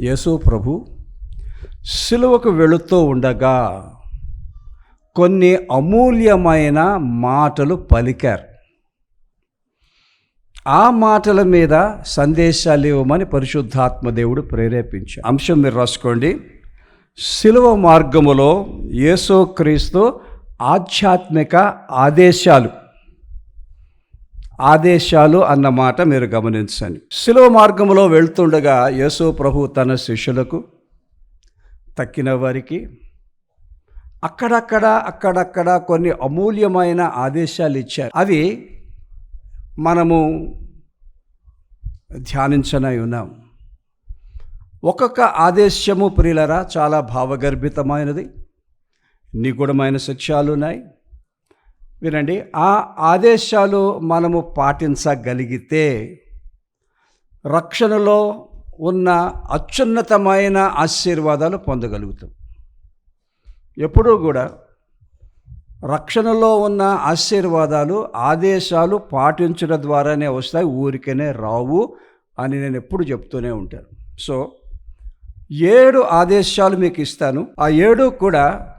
యేసు ప్రభు సిలువకు వెళుతూ ఉండగా కొన్ని అమూల్యమైన మాటలు పలికారు. ఆ మాటల మీద సందేశాలు ఇవ్వమని పరిశుద్ధాత్మ దేవుడు ప్రేరేపించారు. అంశం మీరు రాసుకోండి. సిలువ మార్గములో యేసుక్రీస్తు ఆధ్యాత్మిక ఆదేశాలు ఆదేశాలు అన్న మాట మీరు గమనించండి. శిలువ మార్గంలో వెళ్తుండగా యేసు ప్రభు తన శిష్యులకు తక్కిన వారికి అక్కడక్కడ అక్కడక్కడ కొన్ని అమూల్యమైన ఆదేశాలు ఇచ్చారు. అవి మనము ధ్యానించనై ఉన్నాం. ఒక్కొక్క ఆదేశము ప్రియులరా చాలా భావగర్భితమైనది నిగూఢమైన సత్యాలు ఉన్నాయి వినండి ఆ ఆదేశాలు మనము పాటించగలిగితే రక్షణలో ఉన్న అత్యున్నతమైన ఆశీర్వాదాలు పొందగలుగుతాం. ఎప్పుడూ కూడా రక్షణలో ఉన్న ఆశీర్వాదాలు ఆదేశాలు పాటించడం ద్వారానే వస్తాయి ఊరికనే రావు అని నేను ఎప్పుడు చెప్తూనే ఉంటాను. సో ఏడు ఆదేశాలు మీకు ఇస్తాను. ఆ ఏడు కూడా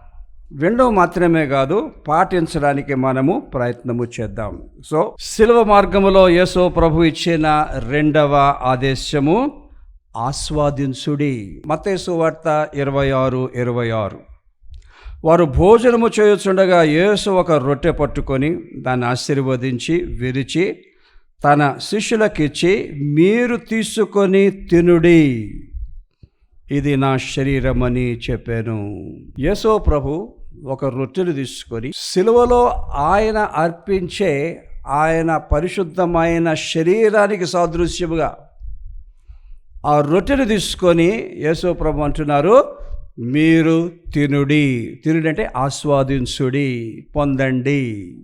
వినడం మాత్రమే కాదు పాటించడానికి మనము ప్రయత్నము చేద్దాం. సో శిల్వ మార్గములో యేసో ప్రభు ఇచ్చిన రెండవ ఆదేశము ఆస్వాదించుడి. మతేసు వార్త ఇరవై ఆరు ఇరవై ఆరు. వారు భోజనము చేయుచుండగా యేసు ఒక రొట్టె పట్టుకొని దాన్ని ఆశీర్వదించి విరిచి తన శిష్యులకిచ్చి మీరు తీసుకొని తినుడి. ఇది నా శరీరమని చెప్పాను. యేసో ప్రభు ఒక రొట్టెలు తీసుకొని సిలువలో ఆయన అర్పించే ఆయన పరిశుద్ధమైన శరీరానికి సాదృశ్యముగా ఆ రొట్టెను తీసుకొని యేశోప్రభు అంటున్నారు మీరు తినుడి. తినుడి అంటే ఆస్వాదించుడి పొందండి.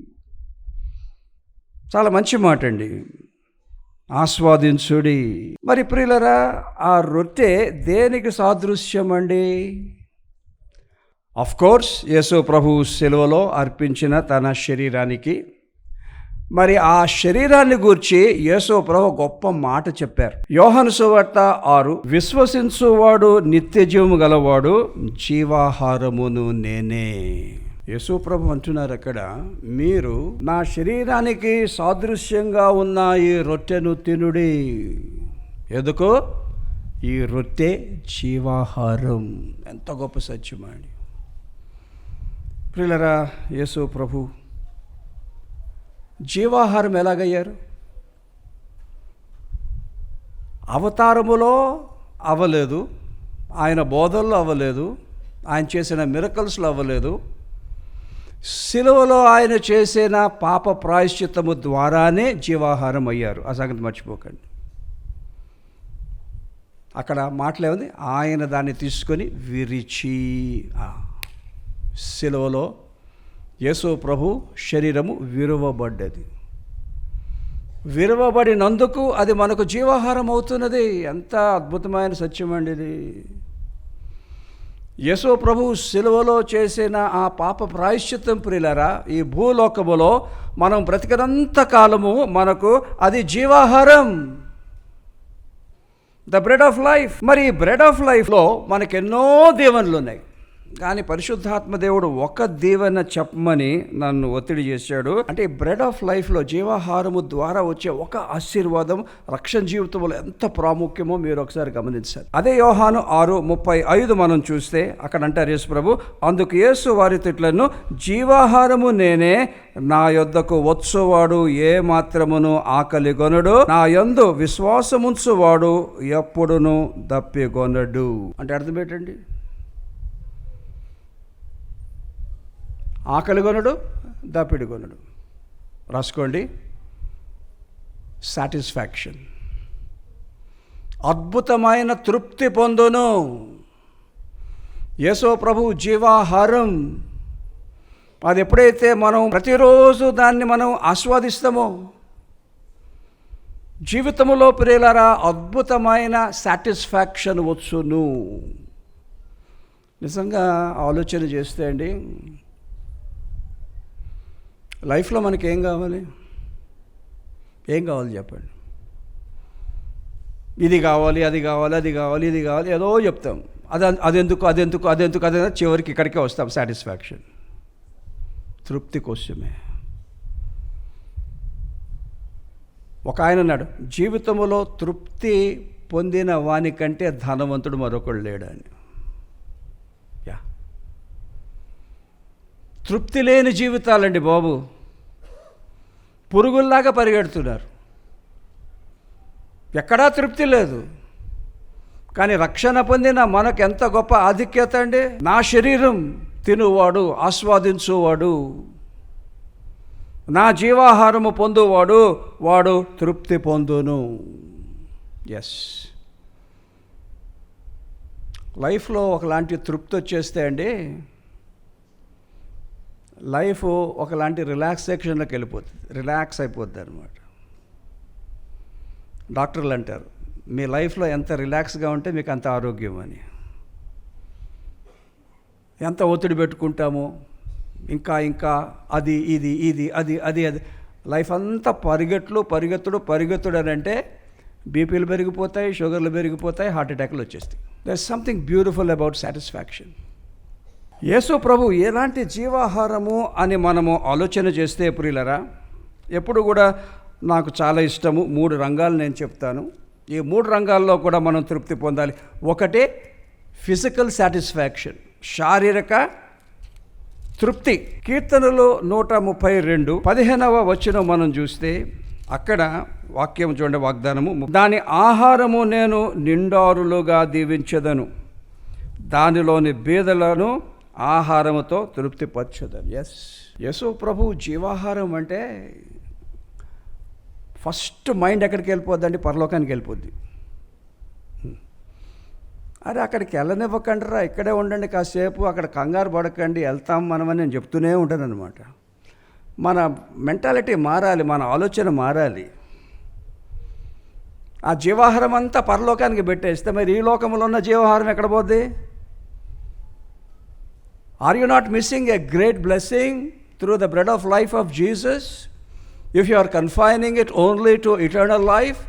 చాలా మంచి మాట అండి ఆస్వాదించుడి. మరి ప్రియులరా ఆ రొట్టె దేనికి సాదృశ్యం అండి అఫ్ కోర్స్ యేసు ప్రభు సెలవులో అర్పించిన తన శరీరానికి. మరి ఆ శరీరాన్ని గూర్చి యేసో ప్రభు గొప్ప మాట చెప్పారు. యోహను సువార్త ఆరు విశ్వసించువాడు నిత్య జీవము గలవాడు జీవాహారమును నేనే. యేసు ప్రభు అంటున్నారు అక్కడ మీరు నా శరీరానికి సాదృశ్యంగా ఉన్న ఈ రొట్టెను తినుడి. ఎందుకు? ఈ రొట్టె జీవాహారం. ఎంత గొప్ప సత్యమండి. ప్రియులరా యేసు ప్రభు జీవాహారం ఎలాగయ్యారు? అవతారములో అవ్వలేదు ఆయన బోధల్లో అవ్వలేదు ఆయన చేసిన మిరకల్స్లో అవ్వలేదు సిలువలో ఆయన చేసిన పాప ప్రాయశ్చిత్తము ద్వారానే జీవాహారం అయ్యారు. ఆ సంగతి మర్చిపోకండి. అక్కడ మాటలేముంది? ఆయన దాన్ని తీసుకొని విరిచి సిలువలో యేసు ప్రభు శరీరము విరువబడ్డది. విరవబడినందుకు అది మనకు జీవాహారం అవుతున్నది ఎంత అద్భుతమైన సత్యం అండి ఇది. యశో ప్రభు సిలువలో చేసిన ఆ పాప ప్రాయశ్చిత్తం ప్రియులరా ఈ భూలోకములో మనం బ్రతికినంత కాలము మనకు అది జీవాహారం. The bread of life. మరి ఈ బ్రెడ్ ఆఫ్ లైఫ్లో మనకెన్నో దీవెనలు ఉన్నాయి కానీ పరిశుద్ధాత్మ దేవుడు ఒక దీవెన చెప్పమని నన్ను ఒత్తిడి చేశాడు. అంటే బ్రెడ్ ఆఫ్ లైఫ్లో జీవాహారము ద్వారా వచ్చే ఒక ఆశీర్వాదం రక్షణ జీవితంలో ఎంత ప్రాముఖ్యమో మీరు ఒకసారి గమనించారు అదే యోహాను ఆరు ముప్పై ఐదు మనం చూస్తే అక్కడ అంటారు యేసు ప్రభు అందుకు యేసు వారి తిట్లను జీవాహారము నేనే నా యొద్దకు వచ్చువాడు ఏ మాత్రమును ఆకలిగొనడు నా యందు విశ్వాసముంచువాడు ఎప్పుడును దప్పిగొనడు. అంటే అర్థం ఏంటండి? ఆకలి కొనడు దప్పిడి కొనడు. రాసుకోండి. సాటిస్ఫాక్షన్ అద్భుతమైన తృప్తి పొందును. యేసో ప్రభు జీవాహారం. అది ఎప్పుడైతే మనం ప్రతిరోజు దాన్ని మనం ఆస్వాదిస్తామో జీవితంలో ప్రియులరా అద్భుతమైన సాటిస్ఫాక్షన్ వచ్చును. నిజంగా ఆలోచన చేస్తే అండి లైఫ్లో మనకి ఏం కావాలి? ఏం కావాలి చెప్పండి? ఇది కావాలి అది కావాలి అది కావాలి ఇది కావాలి ఏదో చెప్తాం. అది అదెందుకు అదెందుకు అదెందుకు అదే చివరికి ఇక్కడికే వస్తాం సాటిస్ఫాక్షన్. తృప్తి కోసమే. ఒక ఆయన అన్నాడు జీవితంలో తృప్తి పొందిన వానికంటే ధనవంతుడు మరొకడు లేడని యా తృప్తి లేని జీవితాలండి బాబు. పురుగుల్లాగా పరిగెడుతున్నారు. ఎక్కడా తృప్తి లేదు. కానీ రక్షణ పొందిన మనకు ఎంత గొప్ప ఆధిక్యత అండి. నా శరీరం తినువాడు ఆస్వాదించువాడు. నా జీవాహారము పొందువాడు వాడు తృప్తి పొందును. ఎస్ లైఫ్లో ఒకలాంటి తృప్తి వచ్చేస్తే అండి లైఫ్ ఒకలాంటి రిలాక్సేషన్లోకి వెళ్ళిపోతుంది. రిలాక్స్ అయిపోద్ది అనమాట డాక్టర్లు అంటారు మీ లైఫ్లో ఎంత రిలాక్స్గా ఉంటే మీకు అంత ఆరోగ్యం అని. ఎంత ఒత్తిడి పెట్టుకుంటామో ఇంకా ఇంకా అది ఇది ఇది అది అది అది లైఫ్ అంతా పరిగెట్లు పరిగెత్తుడు పరిగెత్తుడు అని అంటే బీపీలు పెరిగిపోతాయి షుగర్లు పెరిగిపోతాయి హార్ట్ అటాక్లు వచ్చేస్తాయి. There something beautiful about satisfaction Yesu ప్రభు ఎలాంటి జీవాహారము అని మనము ఆలోచన చేస్తే ప్రియులరా ఎప్పుడు కూడా నాకు చాలా ఇష్టము. మూడు రంగాలు నేను చెప్తాను. ఈ మూడు రంగాల్లో కూడా మనం తృప్తి పొందాలి. ఒకటే ఫిజికల్ సాటిస్ఫాక్షన్ శారీరక తృప్తి. కీర్తనలో నూట ముప్పై రెండు పదిహేనవ వచ్చిన మనం చూస్తే అక్కడ వాక్యం చూడండి వాగ్దానము. దాని ఆహారము నేను నిండారులుగా దీవించదను. దానిలోని బీదలను ఆహారముతో తృప్తిపరచదను ఎస్ యశో ప్రభు జీవాహారం అంటే ఫస్ట్ మైండ్ ఎక్కడికి వెళ్ళిపోద్దండి? పరలోకానికి వెళ్ళిపోద్ది. అరే అక్కడికి వెళ్ళనివ్వకండిరా ఇక్కడే ఉండండి కాసేపు అక్కడ కంగారు పడకండి వెళ్తాం మనమని నేను చెప్తూనే ఉంటాను అనమాట మన మెంటాలిటీ మారాలి మన ఆలోచన మారాలి. ఆ జీవాహారం అంతా పరలోకానికి పెట్టేస్తే మరి ఈ లోకంలో ఉన్న జీవాహారం ఎక్కడ పోద్ది? Are you not missing a great blessing through the bread of life of Jesus if you are confining it only to eternal life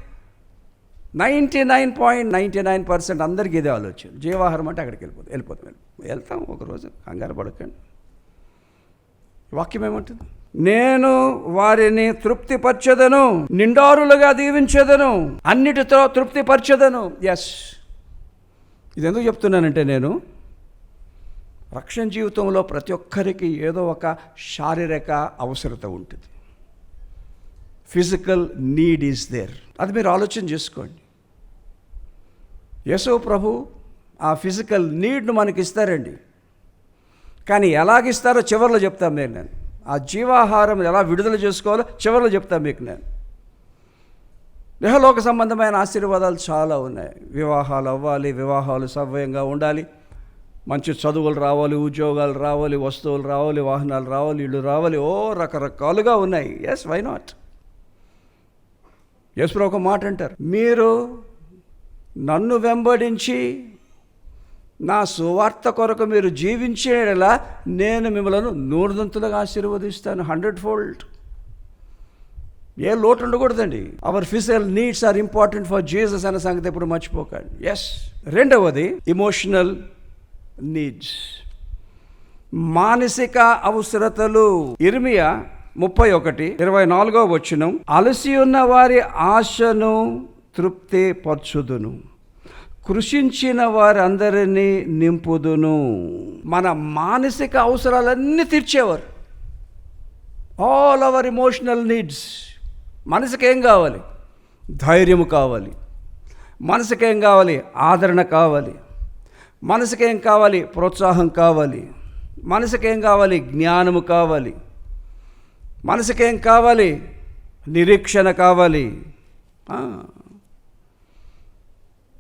ninety nine point ninety nine percent అందరికీ ఇదే ఆలోచన. జీవాహారం అంటే అక్కడికి వెళ్ళిపోతుంది. వెళ్ళిపోతాం వెళ్తాం ఒకరోజు కంగారు పడకండి. వాక్యం ఏమంటుంది? నేను వారిని తృప్తిపరచదను నిండారులుగా దీవించదను అన్నిటితో తృప్తిపరచదను. ఎస్ ఇది ఎందుకు చెప్తున్నానంటే నేను రక్షణ జీవితంలో ప్రతి ఒక్కరికి ఏదో ఒక శారీరక అవసరత ఉంటుంది. ఫిజికల్ నీడ్ ఈజ్ దేర్ అది మీరు ఆలోచన చేసుకోండి. యశో ప్రభు ఆ ఫిజికల్ నీడ్ను మనకి ఇస్తారండి. కానీ ఎలాగిస్తారో చివరిలో చెప్తాను నేను నేను. ఆ జీవాహారం ఎలా విడుదల చేసుకోవాలో చివరిలో చెప్తాను మీకు నేను. దేహలోక సంబంధమైన ఆశీర్వాదాలు చాలా ఉన్నాయి. వివాహాలు అవ్వాలి వివాహాలు సవ్యంగా ఉండాలి. మంచి చదువులు రావాలి ఉద్యోగాలు రావాలి వస్తువులు రావాలి వాహనాలు రావాలి ఇళ్ళు రావాలి ఓ రకరకాలుగా ఉన్నాయి. ఎస్ వై నాట్ ఎస్ ఒక మాట అంటారు. మీరు నన్ను వెంబడించి నా సువార్త కొరకు మీరు జీవించేలా నేను మిమ్మల్ని నూరుదంతులుగా ఆశీర్వదిస్తాను. హండ్రెడ్ ఫోల్డ్ ఏ లోటు ఉండకూడదండి. Our physical needs are important for Jesus అనే సంగతి ఎప్పుడు మర్చిపోకండి. ఎస్ రెండవది ఇమోషనల్ నీడ్స్ మానసిక అవసరతలు. ఇర్మియా ముప్పై ఒకటి ఇరవై నాలుగో వచ్చినం అలసి ఉన్న వారి ఆశను తృప్తి పరచుదును కృషించిన వారందరినీ నింపుదును. మన మానసిక అవసరాలన్నీ తీర్చేవారు. ఆల్ అవర్ ఇమోషనల్ నీడ్స్ మనసుకి ఏం కావాలి? ధైర్యము కావాలి. మనసుకి ఏం కావాలి? ఆదరణ కావాలి. మనసుకి ఏం కావాలి? ప్రోత్సాహం కావాలి. మనసుకి ఏం కావాలి? జ్ఞానము కావాలి. మనసుకి ఏం కావాలి? నిరీక్షణ కావాలి.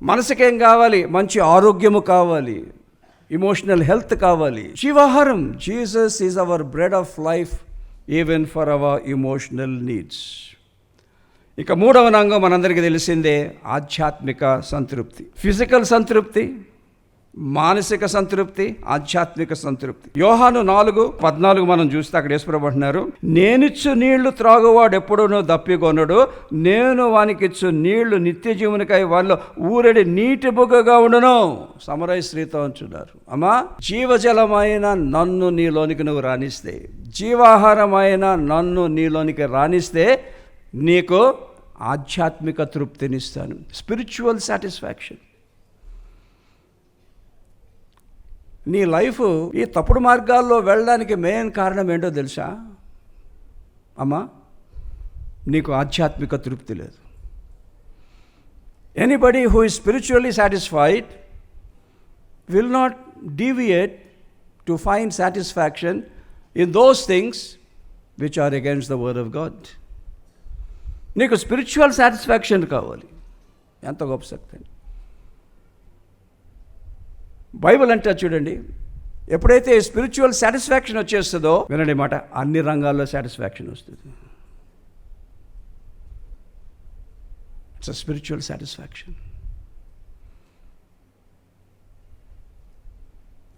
మనసుకేం కావాలి? మంచి ఆరోగ్యము కావాలి. ఇమోషనల్ హెల్త్ కావాలి. జీవాహారం. Jesus is our bread of life even for our emotional needs. ఇక మూడవ రంగం మనందరికీ తెలిసిందే ఆధ్యాత్మిక సంతృప్తి. ఫిజికల్ సంతృప్తి మానసిక సంతృప్తి ఆధ్యాత్మిక సంతృప్తి. యోహాను నాలుగు పద్నాలుగు మనం చూస్తే అక్కడ యేసుప్రభు అంటున్నారు నేనిచ్చు నీళ్ళు త్రాగువాడు ఎప్పుడూనూ దప్పికొనడు. నేను వానికిచ్చు నీళ్ళు నిత్య జీవునికై వాళ్ళు ఊరడి నీటి బుగ్గగా ఉండును. సమరై శ్రీతో అంటున్నారు అమ్మా జీవజలమైన నన్ను నీలోనికి నువ్వు రాణిస్తే జీవాహారమైన నన్ను నీలోనికి రాణిస్తే నీకు ఆధ్యాత్మిక తృప్తినిస్తాను. Spiritual satisfaction. నీ లైఫ్ ఈ తప్పుడు మార్గాల్లో వెళ్ళడానికి మెయిన్ కారణం ఏంటో తెలుసా? అమ్మా నీకు ఆధ్యాత్మిక తృప్తి లేదు. Anybody who is spiritually satisfied will not deviate to find satisfaction in those things which are against the word of God నీకు స్పిరిచువల్ సాటిస్ఫాక్షన్ కావాలి. ఎంత గొప్ప శక్తి అండి. బైబిల్ అంటే చూడండి ఎప్పుడైతే స్పిరిచువల్ సాటిస్ఫాక్షన్ వచ్చేస్తుందో వినండి మాట అన్ని రంగాల్లో సాటిస్ఫాక్షన్ వస్తుంది. ఇట్స్ అ స్పిరిచువల్ సాటిస్ఫాక్షన్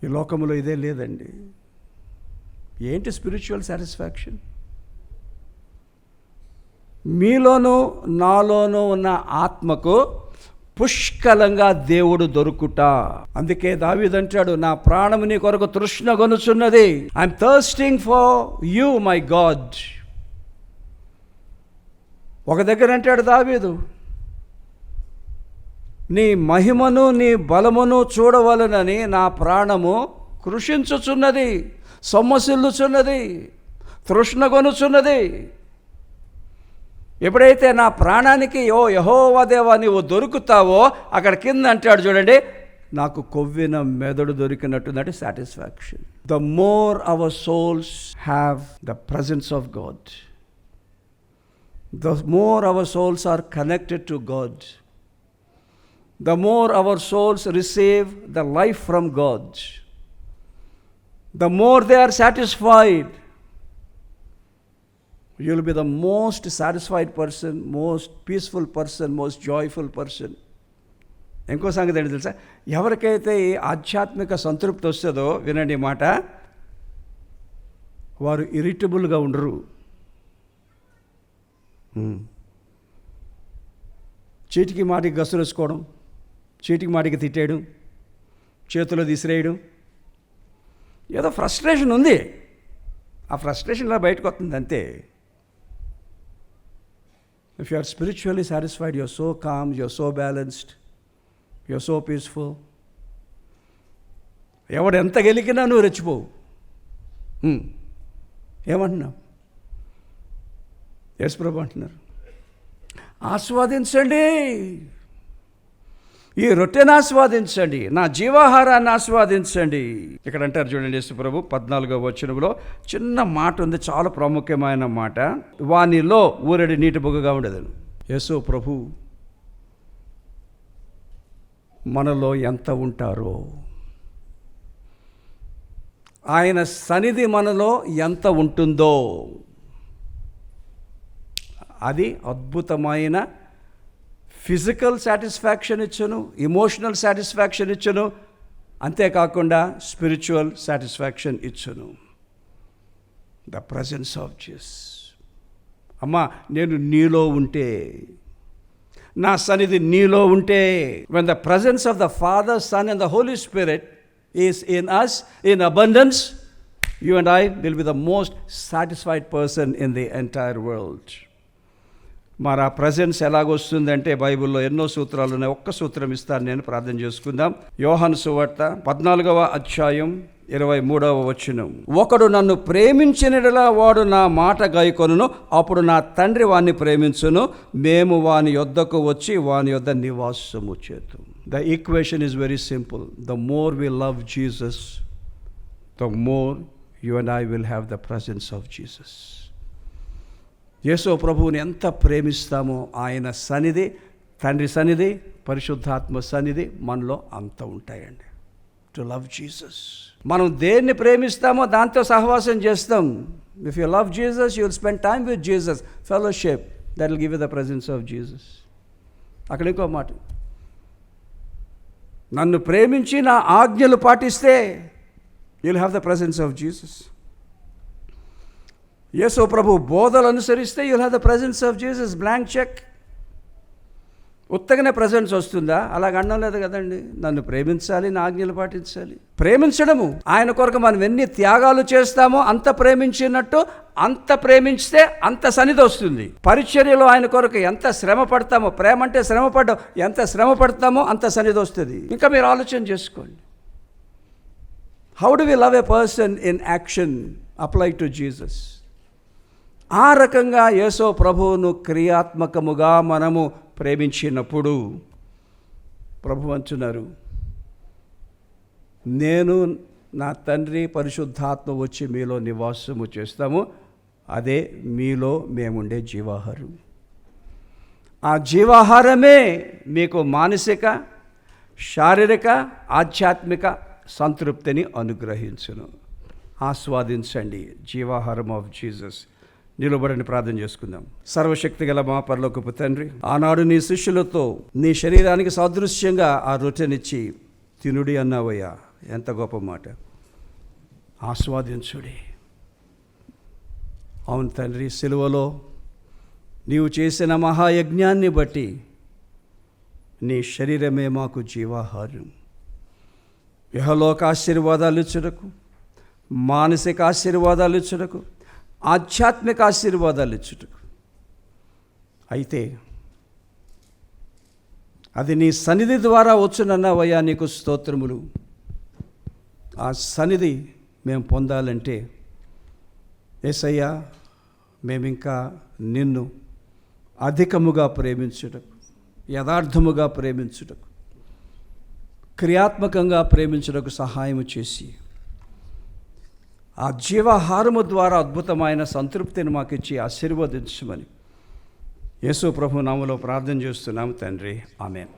ఈ లోకంలో ఇదే లేదండి. ఏంటి స్పిరిచువల్ సాటిస్ఫాక్షన్ మీలోనూ నాలోనూ ఉన్న ఆత్మకు పుష్కలంగా దేవుడు దొరుకుట. అందుకే దావీదంటాడు నా ప్రాణము నీ కొరకు తృష్ణ కొనుచున్నది I'm thirsting for you my God ఒక దగ్గర అంటాడు దావీదు నీ మహిమను నీ బలమును చూడవలనని నా ప్రాణము కృషించుచున్నది సొమ్మసిల్లుచున్నది తృష్ణగొనుచున్నది ఎప్పుడైతే నా ప్రాణానికి ఓ యహోవదేవా నీవు దొరుకుతావో అక్కడ కింద అంటాడు చూడండి నాకు కొవ్విన మెదడు దొరికినట్టు that satisfaction the more our souls have the presence of God the more our souls are connected to God the more our souls receive the life from God the more they are satisfied You will be the most satisfied person, most peaceful person, most joyful person. ఇంకో సంగతి ఏంటి తెలుసా? ఎవరికైతే ఈ ఆధ్యాత్మిక సంతృప్తి వస్తుందో వినండి మాట. వారు ఇరిటబుల్గా ఉండరు. చీటికి మాటికి గసులు వేసుకోవడం చీటికి మాటికి తిట్టేయడం చేతిలో తీసిరేయడం ఏదో ఫ్రస్ట్రేషన్ ఉంది. ఆ ఫ్రస్ట్రేషన్లా బయటకు వస్తుంది అంతే if you are spiritually satisfied your so calm your so balanced your so peaceful ఎవడు ఎంత గెలికినా నువ్వు రెచ్చిపోవు. ఏమంటున్నావు? ఎస్ ప్రభు అంటున్నారు. ఆస్వాదించండి. ఈ రొట్టెను ఆస్వాదించండి నా జీవాహారాన్ని ఆస్వాదించండి. ఇక్కడ అంటారు చూడండి యేసు ప్రభు పద్నాలుగో వచనంలో చిన్న మాట ఉంది చాలా ప్రాముఖ్యమైన మాట. వానిలో ఊరడి నీటి బొగ్గగా ఉండదు. యేసు ప్రభు మనలో ఎంత ఉంటారో ఆయన సన్నిధి మనలో ఎంత ఉంటుందో అది అద్భుతమైన ఫిజికల్ సాటిస్ఫాక్షన్ ఇచ్చును ఇమోషనల్ సాటిస్ఫాక్షన్ ఇచ్చును అంతేకాకుండా స్పిరిచువల్ సాటిస్ఫాక్షన్ ఇచ్చును. ద ప్రజెన్స్ ఆఫ్ జీస్ అమ్మా నేను నీలో ఉంటే నా సన్నిధి నీలో ఉంటే when the presence of the Father Son and the Holy Spirit is in us in abundance you and I will be the most satisfied person in the entire world మరి ఆ ప్రజెన్స్ ఎలాగొస్తుందంటే బైబిల్లో ఎన్నో సూత్రాలు ఉన్నాయి. ఒక్క సూత్రం ఇస్తాను నేను ప్రార్థన చేసుకుందాం. యోహన్ సువార్త పద్నాలుగవ అధ్యాయం ఇరవై మూడవ వచనం. ఒకడు నన్ను ప్రేమించినలా వాడు నా మాట గైకొనును అప్పుడు నా తండ్రి వాణ్ణి ప్రేమించును. మేము వాని యొద్దకు వచ్చి వాని యొద్ద నివాసము చేతు the equation is very simple the more we love Jesus the more you and I will have the presence of Jesus యేసో ప్రభువుని ఎంత ప్రేమిస్తామో ఆయన సన్నిధి తండ్రి సన్నిధి పరిశుద్ధాత్మ సన్నిధి మనలో అంత ఉంటాయండి. టు లవ్ జీసస్ మనం దేన్ని ప్రేమిస్తామో దాంతో సహవాసం చేస్తాం. If you love Jesus you will spend time with Jesus fellowship that will give the presence of Jesus అక్కడ ఇంకో మాట. నన్ను ప్రేమించి నా ఆజ్ఞలు పాటిస్తే you'll have the presence of Jesus యేసో ప్రభు బోధలు అనుసరిస్తే you have the presence of Jesus blank check ఉత్తగానే presence వస్తుందా? అలాగ అనడం లేదు కదండి. నన్ను ప్రేమించాలి నా ఆజ్ఞలు పాటించాలి. ప్రేమించడము ఆయన కొరకు మనం ఎన్ని త్యాగాలు చేస్తామో అంత ప్రేమించినట్టు అంత ప్రేమించితే అంత సన్నిధి వస్తుంది. పరిచర్యలో ఆయన కొరకు ఎంత శ్రమ పడతామో ప్రేమ అంటే శ్రమ పడ్డం ఎంత శ్రమ పడతామో అంత సన్నిధి వస్తుంది. ఇంకా మీరు ఆలోచన చేసుకోండి. How do we love a person in action apply to Jesus ఆ రకంగా యేసో ప్రభువును క్రియాత్మకముగా మనము ప్రేమించినప్పుడు ప్రభు అంటున్నారు నేను నా తండ్రి పరిశుద్ధాత్మ వచ్చి మీలో నివాసము చేస్తాము అదే మీలో మేముండే జీవాహారం. ఆ జీవాహారమే మీకు మానసిక శారీరక ఆధ్యాత్మిక సంతృప్తిని అనుగ్రహించును. ఆస్వాదించండి జీవాహారం ఆఫ్ జీసస్. నిలబడని ప్రార్థన చేసుకుందాం. సర్వశక్తి గల మా పరలోకపు తండ్రి ఆనాడు నీ శిష్యులతో నీ శరీరానికి సాదృశ్యంగా ఆ రొట్టెనిచ్చి తినుడి అన్నావయ్యా. ఎంత గొప్ప మాట. ఆస్వాదించుడి. అవును తండ్రి సిలువలో నీవు చేసిన మహాయజ్ఞాన్ని బట్టి నీ శరీరమే మాకు జీవాహారం. ఇహలోక ఆశీర్వాదాలు ఇచ్చుటకు మానసిక ఆశీర్వాదాలు ఇచ్చుటకు ఆధ్యాత్మిక ఆశీర్వాదాలు ఇచ్చుటకు. అయితే అది నీ సన్నిధి ద్వారా వచ్చునన్నావయ్యా నీకు స్తోత్రములు. ఆ సన్నిధి మేము పొందాలంటే ఏసయ్యా మేమింకా నిన్ను అధికముగా ప్రేమించుటకు యథార్థముగా ప్రేమించుటకు క్రియాత్మకంగా ప్రేమించుటకు సహాయం చేసి ఆ జీవాహారము ద్వారా అద్భుతమైన సంతృప్తిని మాకు ఇచ్చి ఆశీర్వదించమని. యేసు ప్రభు నామలో ప్రార్థన చేస్తున్నాము తండ్రి. ఆమెన్.